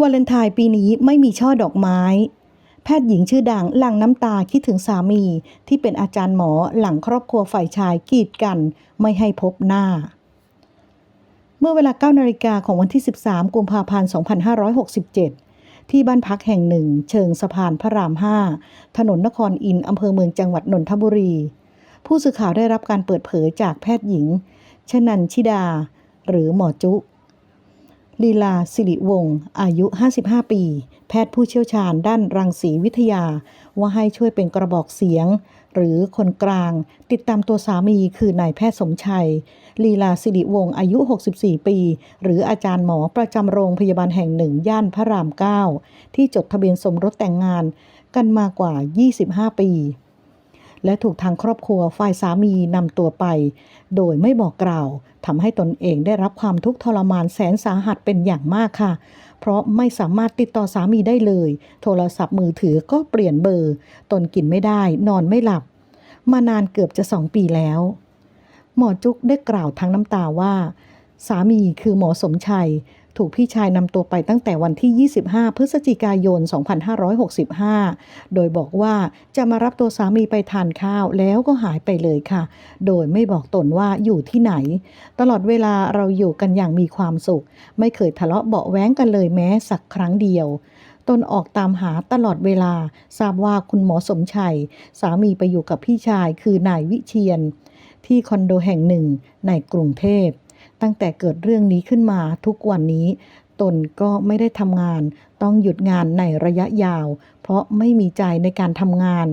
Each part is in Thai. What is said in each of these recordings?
วาเลนไทน์ปีนี้ไม่มีช่อดอกไม้ แพทย์หญิงชื่อดังหลั่งน้ำตาคิดถึงสามี ที่เป็นอาจารย์หมอหลังครอบครัวฝ่ายชายกีดกันไม่ให้พบหน้า เมื่อเวลา 9 นาฬิกาของวันที่ 13 กุมภาพันธ์ 2567ที่บ้านพักแห่งหนึ่ง เชิงสะพานพระราม 5 ถนนนครอินอำเภอเมืองจังหวัดนนทบุรี ผู้สื่อข่าวได้รับการเปิดเผยจากแพทย์หญิง ชนันชิดา หรือหมอจุ ลีลาสิริวงศ์อายุ 55 ปี แพทย์ผู้เชี่ยวชาญด้านรังสีวิทยา ว่าให้ช่วยเป็นกระบอกเสียง หรือคนกลาง ติดตามตัวสามีคือนายแพทย์สมชัย ลีลาสิริวงศ์อายุ 64 ปี หรืออาจารย์หมอประจำโรงพยาบาลแห่งหนึ่งย่านพระราม 9 ที่จดทะเบียนสมรสแต่งงานกันมากว่า 25 ปีและถูกทางครอบครัวฝ่ายสามีนำตัวไป โดยไม่บอกกล่าว ทำให้ตนเองได้รับความทุกข์ทรมานแสนสาหัสเป็นอย่างมากค่ะ เพราะไม่สามารถติดต่อสามีได้เลย โทรศัพท์มือถือก็เปลี่ยนเบอร์ ตนกินไม่ได้ นอนไม่หลับ มานานเกือบจะสองปีแล้ว หมอจุกได้กล่าวทั้งน้ำตาว่า สามีคือหมอสมชัย ถูกพี่ชายนำตัวไปตั้งแต่วันที่ 25 พฤศจิกายน 2565 โดยบอกว่าจะมารับตัวสามีไปทานข้าวแล้วก็หายไปเลยค่ะ โดยไม่บอกตนว่าอยู่ที่ไหน ตลอดเวลาเราอยู่กันอย่างมีความสุข ไม่เคยทะเลาะเบาแว้งกันเลยแม้สักครั้งเดียวตนออกตามหาตลอดเวลา ทราบว่าคุณหมอสมชัย สามีไปอยู่กับพี่ชายคือนายวิเชียน ที่คอนโดแห่งหนึ่งในกรุงเทพ ตั้งแต่เกิดเรื่องนี้ขึ้นมาทุกวันนี้ ตนก็ไม่ได้ทำงาน ต้องหยุดงานในระยะยาว เพราะไม่มีใจในการทำงาน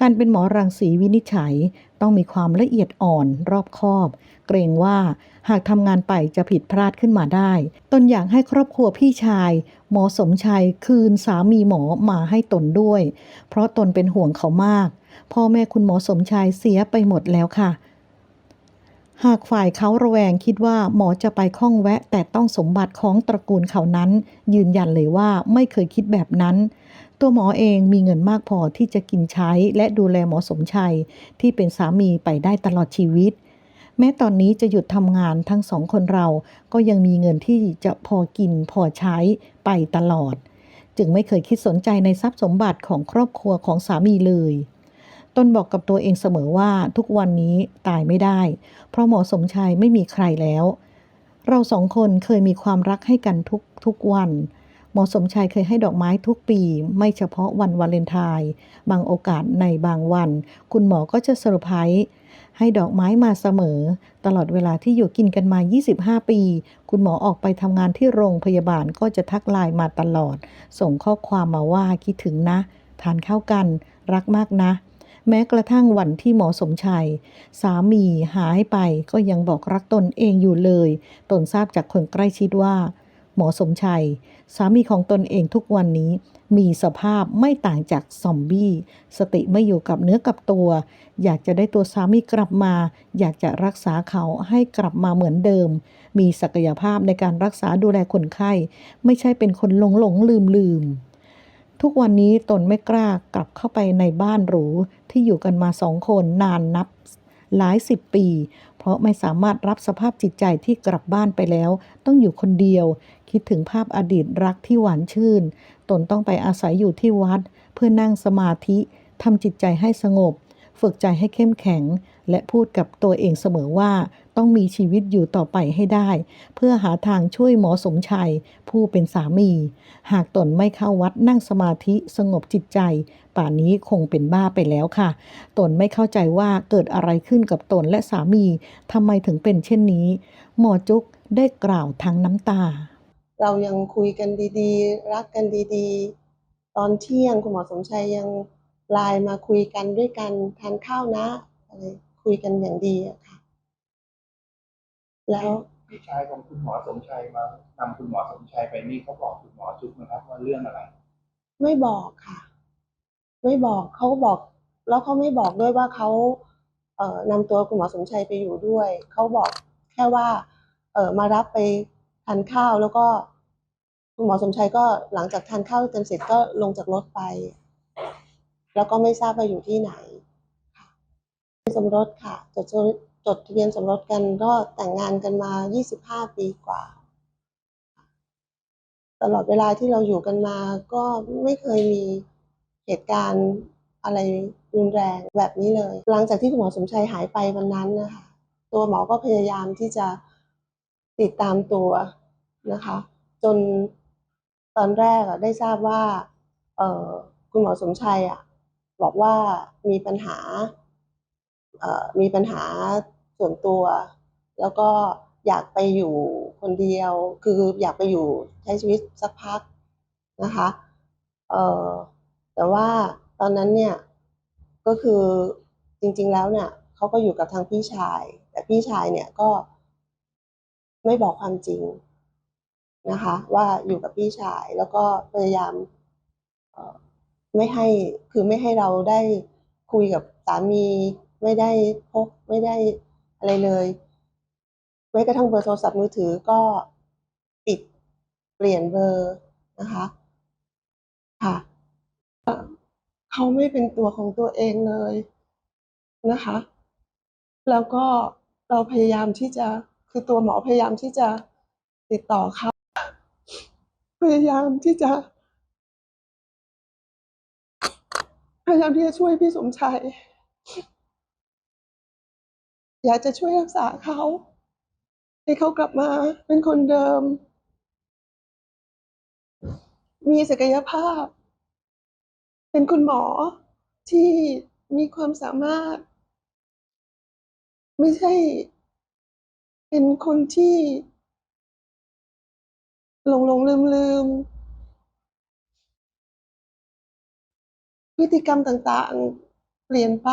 การเป็นหมอรังสีวินิจฉัย ต้องมีความละเอียดอ่อนรอบคอบ เกรงว่าหากทำงานไปจะผิดพลาดขึ้นมาได้ ตนอยากให้ครอบครัวพี่ชาย หมอสมชัยคืนสามีหมอมาให้ตนด้วย เพราะตนเป็นห่วงเขามาก พ่อแม่คุณหมอสมชัยเสียไปหมดแล้วค่ะ หากฝ่ายเขาระแวงคิดว่าหมอจะไปข้องแวะ แต่ต้องสมบัติของตระกูลเขานั้น ยืนยันเลยว่าไม่เคยคิดแบบนั้น ตัวหมอเองมีเงินมากพอที่จะกินใช้และดูแลหมอสมชัย ที่เป็นสามีไปได้ตลอดชีวิต แม้ตอนนี้จะหยุดทำงานทั้งสองคนเราก็ยังมีเงินที่จะพอกินพอใช้ไปตลอด จึงไม่เคยคิดสนใจในทรัพย์สมบัติของครอบครัวของสามีเลย นบอกกับตัวเองเสมอว่าทุกวันนี้ตายไม่ได้ เพราะหมอสมชัยไม่มีใครแล้ว เราสองคนเคยมีความรักให้กันทุกทุกวัน หมอสมชัยเคยให้ดอกไม้ทุกปี ไม่เฉพาะวันวาเลนไทน์บางโอกาสในบางวัน คุณหมอก็จะเซอร์ไพรส์ให้ดอกไม้มาเสมอ ตลอดเวลาที่อยู่กินกันมา 25 ปี คุณหมอออกไปทำงานที่โรงพยาบาลก็จะทักไลน์มาตลอด ส่งข้อความมาว่าคิดถึงนะ ทานข้าวกัน รักมากนะ แม้กระทั่งวันที่หมอสมชัย สามีหายไปก็ยังบอกรักตนเองอยู่เลย ตนทราบจากคนใกล้ชิดว่า หมอสมชัย สามีของตนเองทุกวันนี้ มีสภาพไม่ต่างจากซอมบี้ สติไม่อยู่กับเนื้อกับตัว อยากจะได้ตัวสามีกลับมา อยากจะรักษาเขาให้กลับมาเหมือนเดิม มีศักยภาพในการรักษาดูแลคนไข้ ไม่ใช่เป็นคนหลงหลงลืมลืม ทุกวันนี้ตนไม่กล้ากลับเข้าไปในบ้านหรูที่อยู่กันมาสองคนนานนับหลายสิบปี เพราะไม่สามารถรับสภาพจิตใจที่กลับบ้านไปแล้ว ต้องอยู่คนเดียว คิดถึงภาพอดีตรักที่หวานชื่น ตนต้องไปอาศัยอยู่ที่วัด เพื่อนั่งสมาธิทำจิตใจให้สงบ ฝึกใจให้เข้มแข็ง และพูดกับตัวเองเสมอว่า ต้องมีชีวิตอยู่ต่อไปให้ได้ เพื่อหาทางช่วยหมอสมชัย ผู้เป็นสามี หากตนไม่เข้าวัดนั่งสมาธิสงบจิตใจ ป่านนี้คงเป็นบ้าไปแล้วค่ะ ตนไม่เข้าใจว่าเกิดอะไรขึ้นกับตนและสามีทำไมถึงเป็นเช่นนี้ หมอจุกได้กล่าวทั้งน้ำตา เรายังคุยกันดีๆ รักกันดีๆ ตอนเที่ยงคุณหมอสมชัยยังไลน์มาคุยกันด้วยกันทานข้าวนะอะไรคุยกันอย่างดีอะค่ะ แล้วพี่ชายของคุณหมอสมชัยมานำคุณหมอสมชัยไปนี่เขาบอกคุณหมอจุ๊บนะครับว่าเรื่องอะไร ไม่บอกค่ะ ไม่บอกเขาก็บอก แล้วเขาไม่บอกด้วยว่าเขาเอ่อนำตัวคุณหมอสมชัยไปอยู่ด้วยเขาบอกแค่ว่า เออมารับไปทานข้าวแล้วก็ คุณหมอสมชัยก็หลังจากทานข้าวกันเสร็จก็ลงจากรถไป แล้วก็ไม่ทราบว่าอยู่ที่ไหนค่ะสมรสค่ะจดทะ จดทะเบียนสมรสกันก็แต่งงานกันมา 25 ปีกว่า ตลอดเวลาที่เราอยู่กันมาก็ไม่เคยมีเหตุการณ์อะไรรุนแรงแบบนี้เลย หลังจากที่คุณหมอสมชัยหายไปวันนั้นนะคะตัวหมอก็พยายามที่จะติดตามตัวนะคะ จนตอนแรกอะได้ทราบว่าเออคุณหมอสมชัยอะบอกว่ามีปัญหาเอ่อมีปัญหา ส่วนตัว แล้วก็อยากไปอยู่คนเดียว คืออยากไปอยู่ใช้ชีวิตสักพักนะคะเออแต่ว่าตอนนั้นเนี่ยก็คือจริง ๆแล้วเนี่ยเขาก็อยู่กับทางพี่ชาย แต่พี่ชายเนี่ยก็ไม่บอกความจริงนะคะ ว่าอยู่กับพี่ชายแล้วก็พยายามไม่ให้คือไม่ให้เราได้คุยกับสามี ไม่ได้พบไม่ได้ อะไรเลยแม้กระทั่งเบอร์โทรศัพท์มือถือก็ปิดเปลี่ยนเบอร์นะคะค่ะเขาไม่เป็นตัวของตัวเองเลยนะคะ แล้วก็เราพยายามที่จะคือตัวหมอพยายามที่จะติดต่อเขาพยายามที่จะ พยายามที่จะช่วยพี่สมชัย อยากจะช่วยรักษาเขา ให้เขากลับมาเป็นคนเดิม มีศักยภาพ เป็นคุณหมอที่มีความสามารถ ไม่ใช่ เป็นคนที่หลงหลงลืมลืมพฤติกรรมต่างๆ เปลี่ยนไป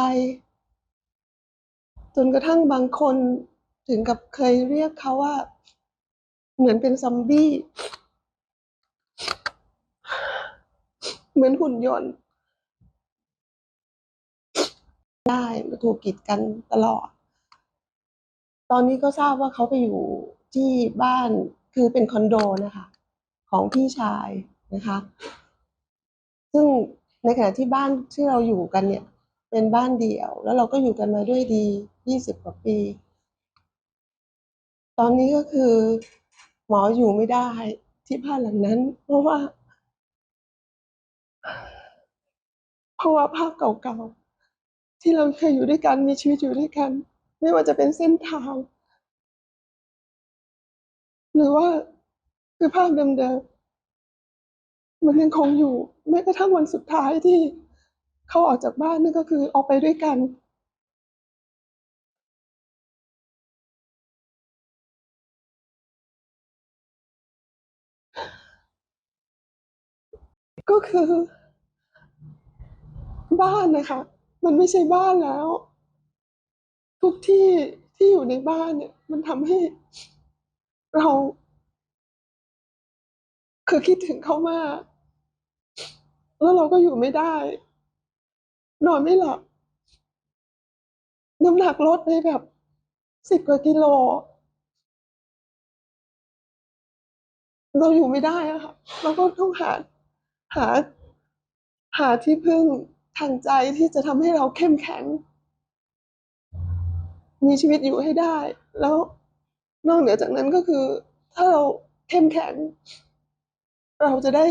จนกระทั่งบางคนถึงกับเคยเรียกเขาว่า เหมือนเป็นซอมบี้ เหมือนหุ่นยนต์ ได้มาถูกกีดกันตลอด ตอนนี้ก็ทราบว่าเขาไปอยู่ที่บ้านคือเป็นคอนโดนะคะ ของพี่ชายนะคะ ซึ่งในขณะที่บ้านที่เราอยู่กันเนี่ย เป็นบ้านเดี่ยว แล้วเราก็อยู่กันมาด้วยดียี่สิบกว่าปี ตอนนี้ก็คือ หมออยู่ไม่ได้ที่บ้านหลังนั้น เพราะว่า เพราะว่าภาพเก่าๆ ที่เราเคยอยู่ด้วยกันมีชีวิตอยู่ด้วยกัน ไม่ว่าจะเป็นเส้นทาง หรือว่าคือภาพเดิมๆมันยังคงอยู่แม้กระทั่งวันสุดท้ายที่ เขาออกจากบ้านนั่นก็คือออกไปด้วยกันก็คือบ้านนะคะ มันไม่ใช่บ้านแล้ว ทุกที่ที่อยู่ในบ้านเนี่ย มันทำให้เรา คือคิดถึงเขามาก แล้วเราก็อยู่ไม่ได้ นอนไม่หลับ น้ำหนักลดไปแบบสิบกว่ากิโล เราอยู่ไม่ได้อะค่ะเราก็ต้องหาหา หาที่พึ่งทางใจที่จะทำให้เราเข้มแข็ง มีชีวิตอยู่ให้ได้ แล้วนอกเหนือจากนั้นก็คือ ถ้าเราเข้มแข็ง เราจะได้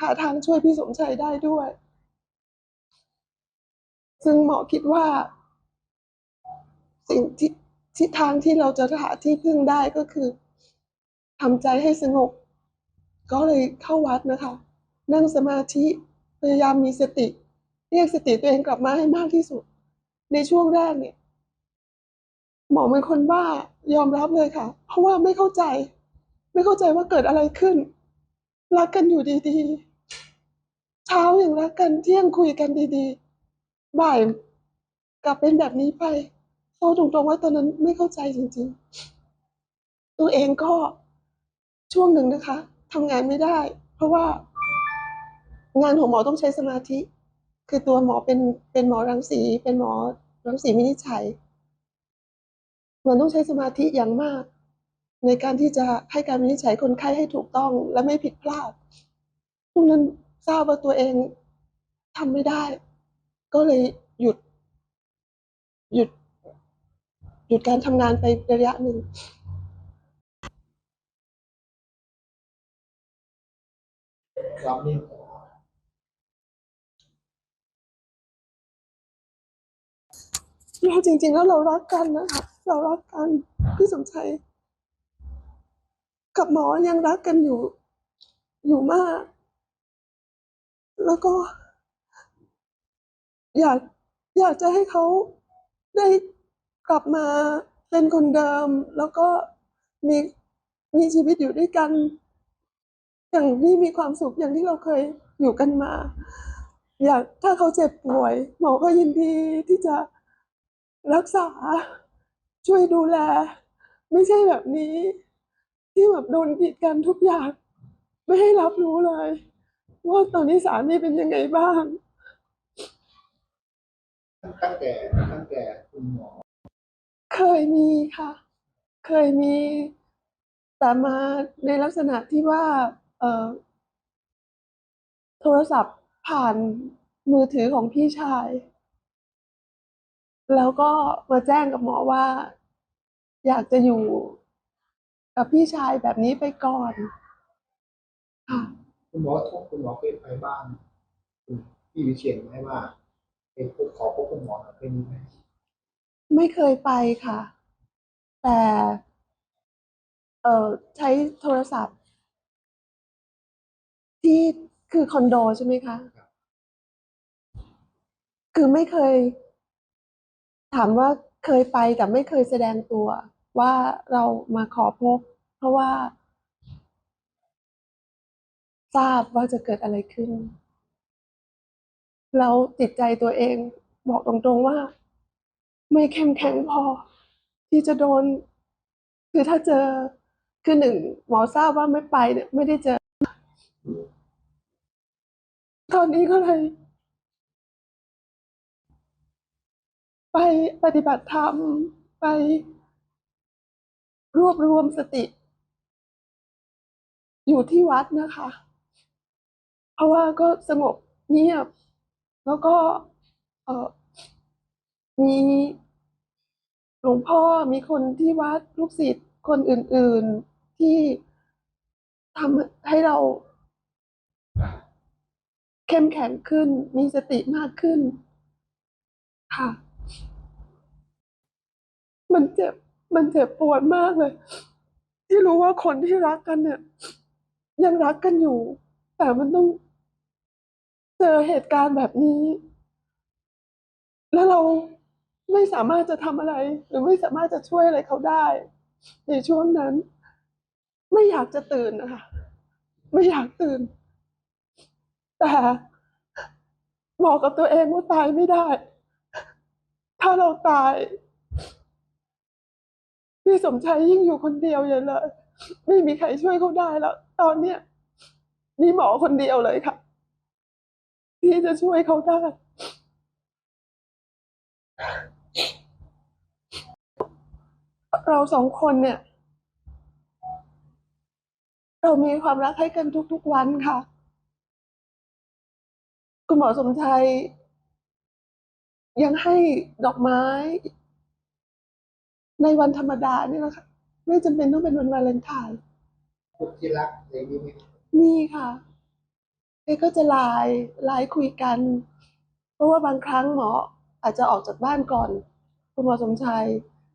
หาทางช่วยพี่สมชัยได้ด้วย ซึ่งหมอคิดว่า สิ่งที่ที่ทางที่เราจะหาที่พึ่งได้ก็คือทำใจให้สงบ ก็เลยเข้าวัดนะคะ นั่งสมาธิพยายามมีสติ เรียกสติตัวเองกลับมาให้มากที่สุด ในช่วงแรกเนี่ย หมอเป็นคนบ้ายอมรับเลยค่ะ เพราะว่าไม่เข้าใจ ไม่เข้าใจว่าเกิดอะไรขึ้น รักกันอยู่ดีๆ เช้าอย่างรักกันเที่ยงคุยกันดีๆ บ่ายกลับเป็นแบบนี้ไปเขาตรงๆว่าตอนนั้นไม่เข้าใจจริง ๆ ตัวเองก็ช่วงหนึ่งนะคะทำงานไม่ได้ เพราะว่างานของหมอต้องใช้สมาธิ คือตัวหมอเป็นเป็นหมอรังสี เป็นหมอรังสีวินิจฉัยมันต้องใช้สมาธิอย่างมาก ในการที่จะให้การวินิจฉัยคนไข้ให้ถูกต้องและไม่ผิดพลาดตรงนั้นทราบว่าตัวเองทำไม่ได้ ก็เลยหยุด หยุด หยุดการทำงานไประยะหนึ่งรับนิ่งเราจริง ๆ แล้วเรารักกันนะคะ เรารักกันพี่สมชัย กับหมอยังรักกันอยู่ อยู่มาก แล้วก็ อยากอยากจะให้เขาได้กลับมาเป็นคนเดิม แล้วก็มีมีชีวิตอยู่ด้วยกัน อย่างที่มีความสุขอย่างที่เราเคยอยู่กันมา อยากถ้าเขาเจ็บป่วย หมอก็ยินดีที่จะรักษาช่วยดูแล ไม่ใช่แบบนี้ ที่แบบโดนกีดกันทุกอย่าง ไม่ให้รับรู้เลย ว่าตอนนี้สามีเป็นยังไงบ้าง ตั้งแต่ตั้งแต่คุณหมอ เคยมีค่ะ เคยมีแต่มาในลักษณะที่ว่า เอ่อโทรศัพท์ผ่านมือถือของพี่ชาย แล้วก็มาแจ้งกับหมอว่า อยากจะอยู่กับพี่ชายแบบนี้ไปก่อนค่ะคุณหมอทุกคุณหมอเคยไปบ้านคุณพี่วิเชียนไหมว่า ไปพบขอพบคุณหมอหน่อยเป็นยังไงไม่เคยไปค่ะ แต่ เอ่อใช้โทรศัพท์ ที่คือคอนโดใช่ไหมคะ คือไม่เคย ถามว่าเคยไปแต่ไม่เคยแสดงตัว ว่าเรามาขอพบ เพราะว่า ทราบว่าจะเกิดอะไรขึ้น แล้วจิตใจตัวเองบอกตรงๆว่า ไม่เข้มแข็งพอ ที่จะโดน คือถ้าเจอคือหนึ่งหมอทราบว่าไม่ไปเนี่ยไม่ได้เจอ ตอนนี้ก็เลย ไปปฏิบัติธรรมไปรวบรวมสติ อยู่ที่วัดนะคะ เพราะว่าก็สงบเงียบ แล้วก็เออมีหลวงพ่อมีคนที่วัดลูกศิษย์คนอื่น ๆที่ทำให้เราเข้มแข็งขึ้น มีสติมากขึ้น ค่ะ มันเจ็บ มันเจ็บปวดมากเลย ที่รู้ว่าคนที่รักกันเนี่ย ยังรักกันอยู่ แต่มันต้อง เจอเหตุการณ์แบบนี้ แล้วเราไม่สามารถจะทำอะไร หรือไม่สามารถจะช่วยอะไรเขาได้ ในช่วงนั้น ไม่อยากจะตื่นนะคะไม่อยากตื่น แต่บอกกับตัวเองว่าตายไม่ได้ ถ้าเราตาย พี่สมชัยยิ่งอยู่คนเดียวอย่างเลย ไม่มีใครช่วยเขาได้แล้ว ตอนเนี้ยมีหมอคนเดียวเลยค่ะ ที่จะช่วยเขาได้ เราสองคนเนี่ย เรามีความรักให้กันทุกๆวันค่ะ คุณหมอสมชัย ยังให้ดอกไม้ ในวันธรรมดาเนี่ยนะคะ ไม่จำเป็นต้องเป็นวันวาเลนไทน์พวกที่รักอะไรนี้ไหมมีค่ะเอ ก็จะไลน์ไลน์คุยกัน เพราะว่าบางครั้งหมออาจจะออกจากบ้านก่อน คุณหมอสมชัย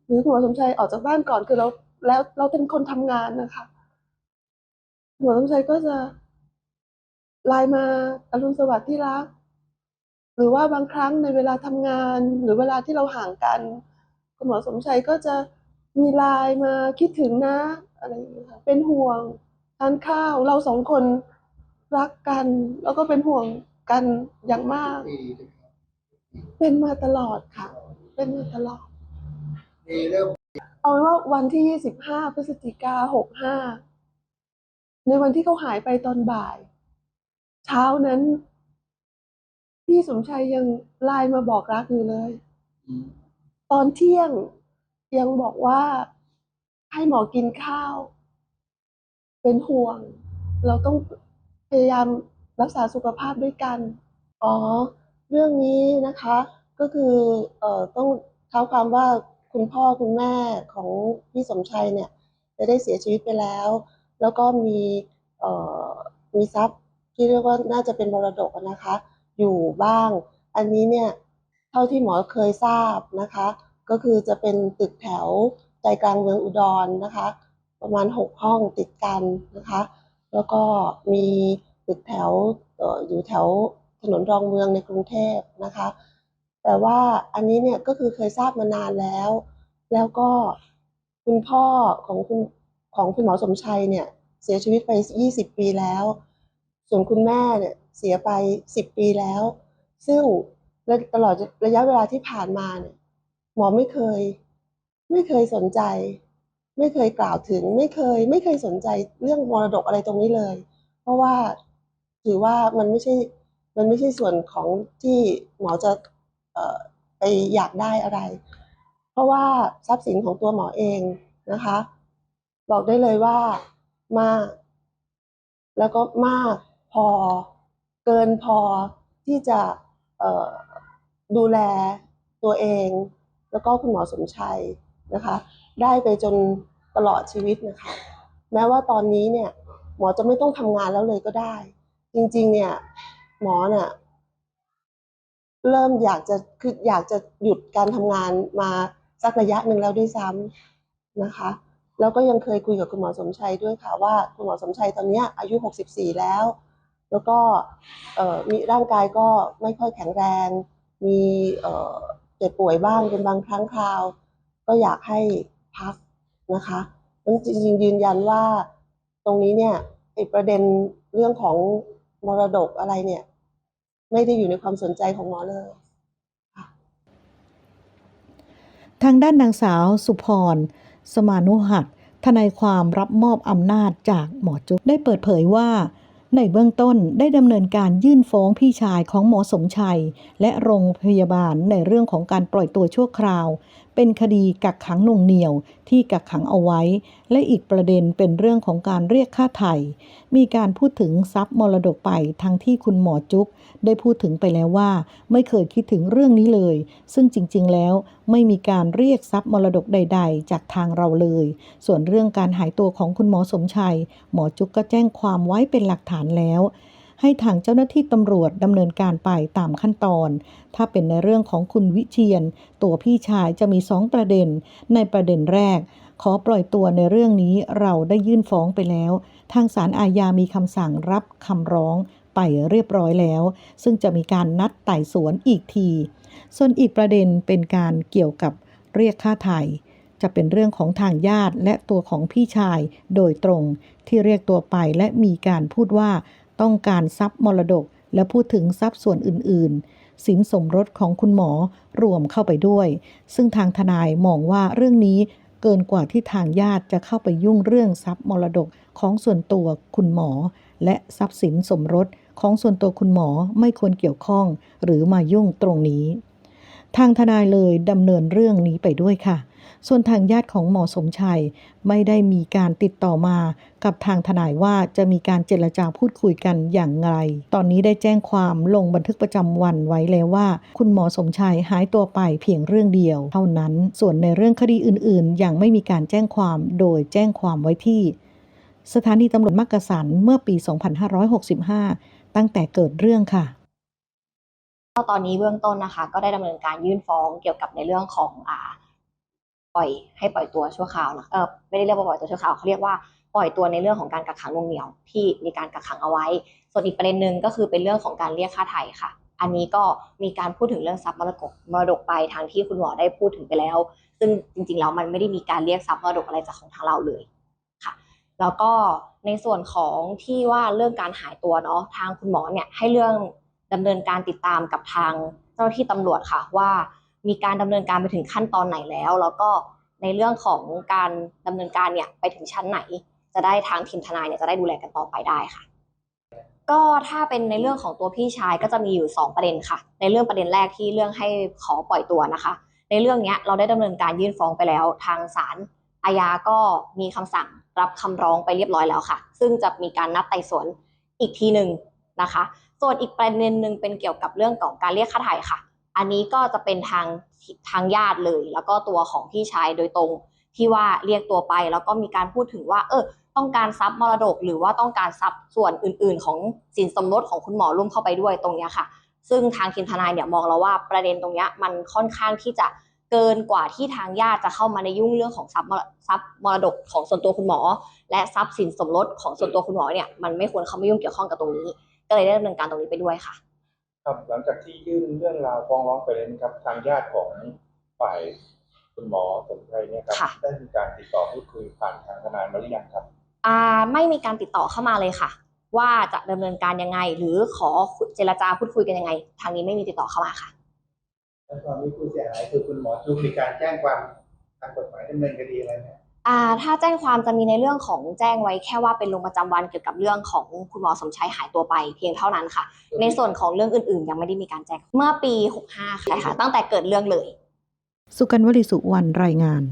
หรือคุณหมอสมชัยออกจากบ้านก่อนคือเราแล้วเราเป็นคนทำงานนะคะคุณหมอสมชัยก็จะไลน์มาอรุณสวัสดิ์ที่รักหรือว่าบางครั้งในเวลาทำงาน หรือเวลาที่เราห่างกัน คุณหมอสมชัยก็จะมีไลน์มาคิดถึงนะอะไรอย่างเงี้ยค่ะเป็นห่วงทานข้าวเราสองคน รักกัน แล้วก็เป็นห่วงกันอย่างมาก ปีใช่ไหมครับเป็นมาตลอดค่ะ เป็นมาตลอดมีเริ่มเอาเป็นว่าวันที่ 25 พฤศจิกา65 ในวันที่เขาหายไปตอนบ่าย เช้านั้น พี่สมชัยยังไลน์มาบอกรักอยู่เลย อืมตอนเที่ยงยังบอกว่าให้หมอกินข้าว เป็นห่วง เราต้อง พยายามรักษาสุขภาพด้วยกัน อ๋อ เรื่องนี้นะคะ ก็คือเอ่อต้องเท้าความว่าคุณพ่อคุณแม่ของพี่สมชัยเนี่ยจะได้เสียชีวิตไปแล้ว แล้วก็มีเอ่อมีทรัพย์ที่เรียกว่าน่าจะเป็นมรดกนะคะ อยู่บ้าง อันนี้เนี่ยเท่าที่หมอเคยทราบนะคะ ก็คือจะเป็นตึกแถวใจกลางเมืองอุดรนะคะ ประมาณหกห้องติดกันนะคะ แล้วก็มีตึกแถวเอ่ออยู่แถวถนนรองเมืองในกรุงเทพนะคะ แต่ว่าอันนี้เนี่ยก็คือเคยทราบมานานแล้ว แล้วก็คุณพ่อของคุณของคุณหมอสมชัยเนี่ยเสียชีวิตไป 20 ปีแล้ว ส่วนคุณแม่เนี่ยเสียไป 10 ปีแล้ว ซึ่งตลอดระยะเวลาที่ผ่านมาเนี่ยหมอไม่เคย ไม่เคยสนใจ ไม่เคยกล่าวถึงไม่เคย ไม่เคยสนใจเรื่องมรดกอะไรตรงนี้เลย เพราะว่าถือว่ามันไม่ใช่มันไม่ใช่ส่วนของที่หมอจะออไปอยากได้อะไร เพราะว่าทรัพย์สินของตัวหมอเองนะคะ บอกได้เลยว่ามาก แล้วก็มากพอเกินพอที่จะดูแลตัวเอง แล้วก็คุณหมอสมชัยนะคะ ได้ไปจนตลอดชีวิตนะคะ แม้ว่าตอนนี้เนี่ย หมอจะไม่ต้องทำงานแล้วเลยก็ได้ จริง ๆ เนี่ย หมอเนี่ยเริ่มอยากจะคืออยากจะหยุดการทำงานมาสักระยะหนึ่งแล้วด้วยซ้ำนะคะ แล้วก็ยังเคยคุยกับคุณหมอสมชัยด้วยค่ะว่าคุณหมอสมชัยตอนนี้อายุ 64 แล้ว แล้วก็มีร่างกายก็ไม่ค่อยแข็งแรง มีเจ็บป่วยบ้างเป็นบางครั้งคราว ก็อยากให้ พักนะคะนั้นจริงๆยืนยันว่าตรงนี้เนี่ยไอประเด็นเรื่องของมรดกอะไรเนี่ย ไม่ได้อยู่ในความสนใจของหมอเลย ทางด้านนางสาวสุพร สมานุหัตถ์ทนายความรับมอบอำนาจจากหมอจุ๊บได้เปิดเผยว่า ในเบื้องต้นได้ดำเนินการยื่นฟ้องพี่ชายของหมอสมชัย และโรงพยาบาลในเรื่องของการปล่อยตัวชั่วคราว เป็นคดีกักขังน่วงเหนียวที่กักขังเอาไว้ และอีกประเด็นเป็นเรื่องของการเรียกค่าไถ่มีการพูดถึงทรัพย์มรดกไปทั้งที่คุณหมอจุ๊บได้พูดถึงไปแล้วว่า ไม่เคยคิดถึงเรื่องนี้เลย ซึ่งจริง ๆ แล้วไม่มีการเรียกทรัพย์มรดกใด ๆ จากทางเราเลย ส่วนเรื่องการหายตัวของคุณหมอสมชัย หมอจุ๊กก็แจ้งความไว้เป็นหลักฐานแล้ว ให้ทางเจ้าหน้าที่ตำรวจดำเนินการไปตามขั้นตอน ถ้าเป็นในเรื่องของคุณวิเชียน ตัวพี่ชายจะมีสองประเด็น ในประเด็นแรก ขอปล่อยตัวในเรื่องนี้เราได้ยื่นฟ้องไปแล้ว ทางศาลอาญามีคำสั่งรับคำร้องไปเรียบร้อยแล้ว ซึ่งจะมีการนัดไต่สวนอีกที ส่วนอีกประเด็นเป็นการเกี่ยวกับเรียกค่าไถ่ จะเป็นเรื่องของทางญาติและตัวของพี่ชายโดยตรงที่เรียกตัวไปและมีการพูดว่าต้องการทรัพย์มรดก และพูดถึงทรัพย์ส่วนอื่น ๆ สินสมรสของคุณหมอรวมเข้าไปด้วย ซึ่งทางทนายมองว่าเรื่องนี้เกินกว่าที่ทางญาติจะเข้าไปยุ่งเรื่องทรัพย์มรดกของส่วนตัวคุณหมอ และทรัพย์สินสมรสของส่วนตัวคุณหมอไม่ควรเกี่ยวข้อง หรือมายุ่งตรงนี้ ทางทนายเลยดำเนินเรื่องนี้ไปด้วยค่ะ ส่วนทางญาติของหมอสมชัย ไม่ได้มีการติดต่อมากับทางทนายว่าจะมีการเจรจาพูดคุยกันอย่างไร ตอนนี้ได้แจ้งความลงบันทึกประจำวันไว้แล้วว่า คุณหมอสมชัยหายตัวไปเพียงเรื่องเดียว เท่านั้น ส่วนในเรื่องคดีอื่น ๆ ยังไม่มีการแจ้งความโดยแจ้งความไว้ที่ สถานีตำรวจมักกะสันเมื่อปี 2565 ตั้งแต่เกิดเรื่องค่ะตอนนี้เบื้องต้นนะคะ ก็ได้ดำเนินการยื่นฟ้องเกี่ยวกับในเรื่องของอ่า ล่อยให้ปล่อยตัวชั่วคราวนะเออไม่ได้เรียกว่าปล่อยตัวชั่วคราวเขาเรียกว่าปล่อยตัวในเรื่องของการกักขังน่วงเหนี่ยวที่มีการกักขังเอาไว้ ส่วนอีกประเด็นหนึ่งก็คือเป็นเรื่องของการเรียกค่าไถ่ค่ะ อันนี้ก็มีการพูดถึงเรื่องทรัพย์มรดกมรดกไปทางที่คุณหมอได้พูดถึงไปแล้ว ซึ่งจริงๆแล้วมันไม่ได้มีการเรียกทรัพย์มรดกอะไรจากของทางเราเลยค่ะ แล้วก็ในส่วนของที่ว่าเรื่องการหายตัวเนาะทางคุณหมอเนี่ยให้เรื่องดำเนินการติดตามกับทางเจ้าหน้าที่ตำรวจค่ะว่า มีการดำเนินการไปถึงขั้นตอนไหนแล้ว แล้วก็ในเรื่องของการดำเนินการเนี่ยไปถึงชั้นไหน จะได้ทางทีมทนายเนี่ยจะได้ดูแลกันต่อไปได้ค่ะ ก็ถ้าเป็นในเรื่องของตัวพี่ชายก็จะมีอยู่ 2 ประเด็นค่ะ ในเรื่องประเด็นแรกที่เรื่องให้ขอปล่อยตัวนะคะ ในเรื่องนี้เราได้ดำเนินการยื่นฟ้องไปแล้ว ทางศาลอาญาก็มีคำสั่งรับคำร้องไปเรียบร้อยแล้วค่ะ ซึ่งจะมีการนัดไต่สวนอีกทีหนึ่งนะคะ ส่วนอีกประเด็นหนึ่งเป็นเกี่ยวกับเรื่องของการเรียกค่าไถ่ค่ะ อันนี้ก็จะเป็นทางทางญาติเลย แล้วก็ตัวของพี่ชายโดยตรงที่ว่าเรียกตัวไป แล้วก็มีการพูดถึงว่า เออ ต้องการทรัพย์มรดก หรือว่าต้องการทรัพย์ส่วนอื่น ๆ ของสินสมรสของคุณหมอร่วมเข้าไปด้วยตรงเนี้ยค่ะ ซึ่งทางทีมทนายเนี่ยมองแล้วว่าประเด็นตรงเนี้ยมันค่อนข้างที่จะเกินกว่าที่ทางญาติจะเข้ามาในยุ่งเรื่องของทรัพย์มรทรัพย์มรดกของส่วนตัวคุณหมอ และทรัพย์สินสมรสของส่วนตัวคุณหมอเนี่ยมันไม่ควรเข้ามายุ่งเกี่ยวข้องกับตรงนี้ ก็เลยได้ดำเนินการตรงนี้ไปด้วยค่ะ ครับหลังจากที่ยื่นเรื่องราวฟ้องร้องไปแล้วนะครับ ทางญาติของฝ่ายคุณหมอสมชัยเนี่ยครับค่ะ ได้มีการติดต่อพูดคุยผ่านทางทนายมาหรือยังครับ อ่าไม่มีการติดต่อเข้ามาเลยค่ะ ว่าจะดำเนินการยังไง หรือขอเจรจาพูดคุยกันยังไง ทางนี้ไม่มีติดต่อเข้ามาค่ะ แล้วตอนนี้ผู้เสียหายคือคุณหมอจุ๊บมีการแจ้งความทางกฎหมายดำเนินคดีอะไรไหมอ่า ถ้าแจ้งความจะมีในเรื่องของแจ้งไว้แค่ว่าเป็นลงประจำวันเกี่ยวกับเรื่องของคุณหมอสมชัยหายตัวไปเพียงเท่านั้นค่ะ ในส่วนของเรื่องอื่นๆ ยังไม่ได้มีการแจ้งเมื่อปี 65 ค่ะใช่ค่ะตั้งแต่เกิดเรื่องเลย สุกันวลีสุวรรณรายงาน